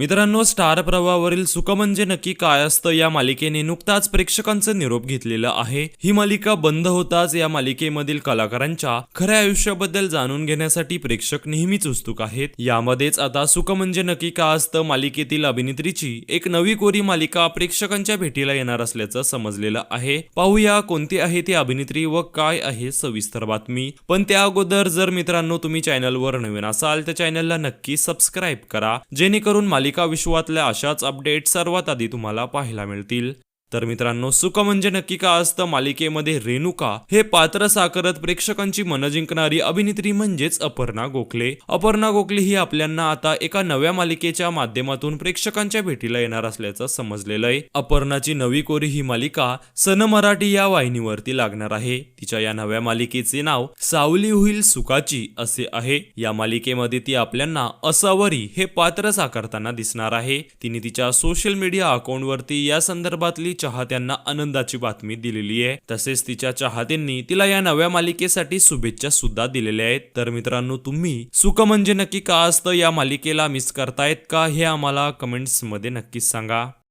मित्रांनो स्टार प्रवाहावरील सुख म्हणजे नक्की काय असतं या मालिकेने नुकताच प्रेक्षकांचं निरोप घेतलेला आहे. ही मालिका बंद होताच या मालिकेमधील कलाकारांच्या खऱ्या आयुष्याबद्दल जाणून घेण्यासाठी प्रेक्षक नेहमीच उत्सुक आहेत. यामध्येच आता सुख म्हणजे नक्की काय असतं मालिकेतील अभिनेत्रीची एक नवी कोरी मालिका प्रेक्षकांच्या भेटीला येणार असल्याचं समजलेलं आहे. पाहूया कोणती आहे ती अभिनेत्री व काय आहे सविस्तर बातमी. पण त्या अगोदर जर मित्रांनो तुम्ही चॅनलवर नवीन असाल तर चॅनलला नक्की सबस्क्राईब करा. जेणेकरून मालिका विश्वातल्या अशाच अपडेट सर्वात आधी तुम्हाला पाहायला मिळतील. तर मित्रांनो सुख म्हणजे नक्की का असतं? मालिकेमध्ये रेणुका हे पात्र साकारत प्रेक्षकांची मन जिंकणारी अभिनेत्री म्हणजेच अपर्णा गोखले. अपर्णा गोखले ही आपल्यांना आता एका नव्या मालिकेच्या माध्यमातून प्रेक्षकांच्या भेटीला येणार असल्याचं समजलेलं आहे. अपर्णाची नवी कोरी ही मालिका सन मराठी या वाहिनीवरती लागणार आहे. तिच्या या नव्या मालिकेचे नाव सावली होईल सुखाची असे आहे. या मालिकेमध्ये ती आपल्यांना असावरी हे पात्र साकारताना दिसणार आहे. तिने तिच्या सोशल मीडिया अकाउंटवरती या संदर्भातली चाहत्यांना आनंदाची बातमी दिलेली आहे. तसेच तिच्या चाहत्यांनी तिला या नव्या मालिकेसाठी शुभेच्छा सुद्धा दिलेल्या आहेत. तर मित्रांनो तुम्ही सुख म्हणजे नक्की का असतं? या मालिकेला मिस करतायत का? हे आम्हाला कमेंट्समध्ये नक्कीच सांगा.